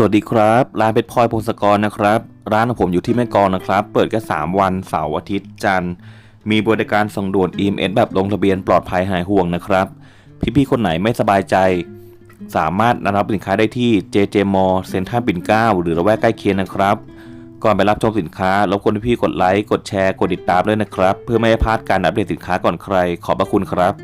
สวัสดีครับ ร้านเพชรพลอยพงศกรนะครับ ร้านของผมอยู่ที่แม่กองนะครับ เปิดแค่3วันเสาร์อาทิตย์จันทร์มีบริการส่งด่วน EMS แบบลงทะเบียนปลอดภัยหายห่วงนะครับ พี่ๆคนไหนไม่สบายใจ สามารถนรับสินค้าได้ที่ JJ m a l l เซ็นทรัลปิ่นเกล้าหรือระแวกใกล้เคียงนะครับ ก่อนไปรับชมสินค้ารบกวนพี่ๆกดไลค์กดแชร์กดติดตามด้วยนะครับ เพื่อไม่ให้พลาดการอัปเดตสินค้าก่อนใคร ขอบพระคุณครับ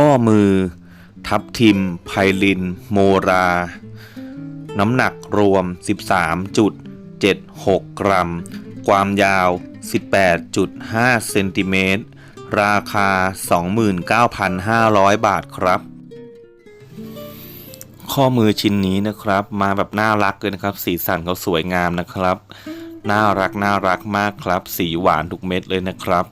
ข้อมือ ทับทิม ไพลิน โมรา น้ำหนักรวม 13.76 กรัม ความยาว 18.5 เซนติเมตร ราคา 29,500 บาทครับ ข้อมือชิ้นนี้นะครับ มาแบบน่ารักเลยนะครับ สีสันเขาสวยงามนะครับ น่ารักน่ารักมากครับ สีหวานทุกเม็ดเลยนะครับ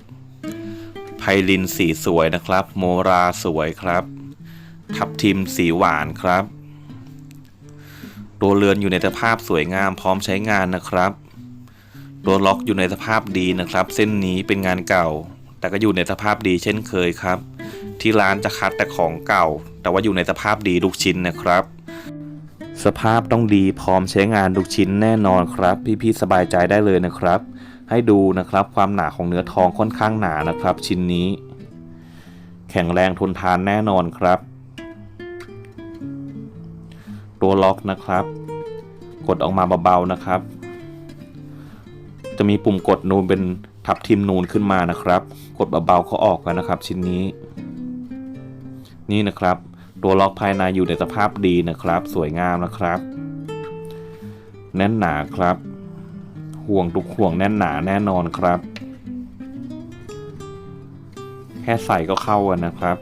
ไพลินสีสวยนะครับ โมราสวยครับ ทับทิมสีหวานครับตัวเรือนอยู่ในสภาพสวยงามพร้อมใช้งานนะครับตัวล็อกอยู่ในสภาพดีนะครับ เส้นนี้เป็นงานเก่า แต่ก็อยู่ในสภาพดีเช่นเคยครับ ที่ร้านจะคัดแต่ของเก่า แต่ว่าอยู่ในสภาพดีทุกชิ้นนะครับ สภาพต้องดีพร้อมใช้งานทุกชิ้นแน่นอนครับ พี่ๆสบายใจได้เลยนะครับ ให้ดูนะครับความหนาของเนื้อทองค่อนข้างหนานะครับ ชิ้นนี้ แข็งแรงทนทานแน่นอนครับ ตัวล็อกนะครับ กดออกมาเบาๆนะครับ จะมีปุ่มกดนูนเป็นทับทิมนูนขึ้นมานะครับ กดเบาๆเขาออกกันนะครับ ชิ้นนี้ นี่นะครับ ตัวล็อกภายในอยู่ในสภาพดีนะครับ สวยงามนะครับ แน่นหนาครับ ห่วงทุกห่วงแน่นหนาแน่นอนครับ แค่ใส่ก็เข้ากันนะครับ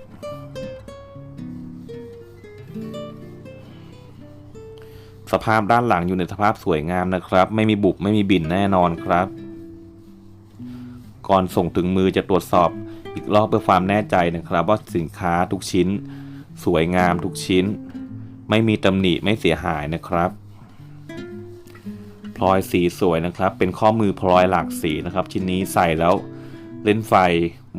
สภาพด้านหลังอยู่ในสภาพสวยงามนะครับ ไม่มีบุบไม่มีบินแน่นอนครับ ก่อนส่งถึงมือจะตรวจสอบอีกรอบเพื่อความแน่ใจนะครับ ว่าสินค้าทุกชิ้น สวยงามทุกชิ้น ไม่มีตำหนิไม่เสียหายนะครับ พลอยสีสวยนะครับ เป็นข้อมือพลอยหลากสีนะครับ ชิ้นนี้ใส่แล้วเล่นไฟ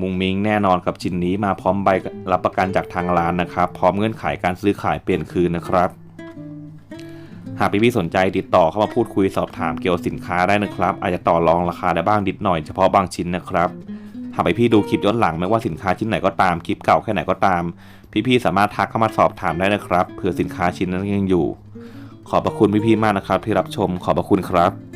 มุงมิงแน่นอนกับชิ้นนี้มาพร้อมใบรับประกันจากทางร้านนะครับ พร้อมเงื่อนไขการซื้อขายเปลี่ยนคืนนะครับ หากพี่ๆสนใจติดต่อเข้ามาพูดคุยสอบถามเกี่ยวกับสินค้าได้นะครับ อาจจะต่อรองราคาได้บ้างนิดหน่อยเฉพาะบางชิ้นนะครับหากพี่ๆดูคลิปย้อนหลังไม่ว่าสินค้าชิ้นไหนก็ตามคลิปเก่าแค่ไหนก็ตาม พี่ๆสามารถทักเข้ามาสอบถามได้นะครับเผื่อสินค้าชิ้นนั้นยังอยู่ ขอบพระคุณพี่ๆมากนะครับที่รับชมขอบพระคุณครับ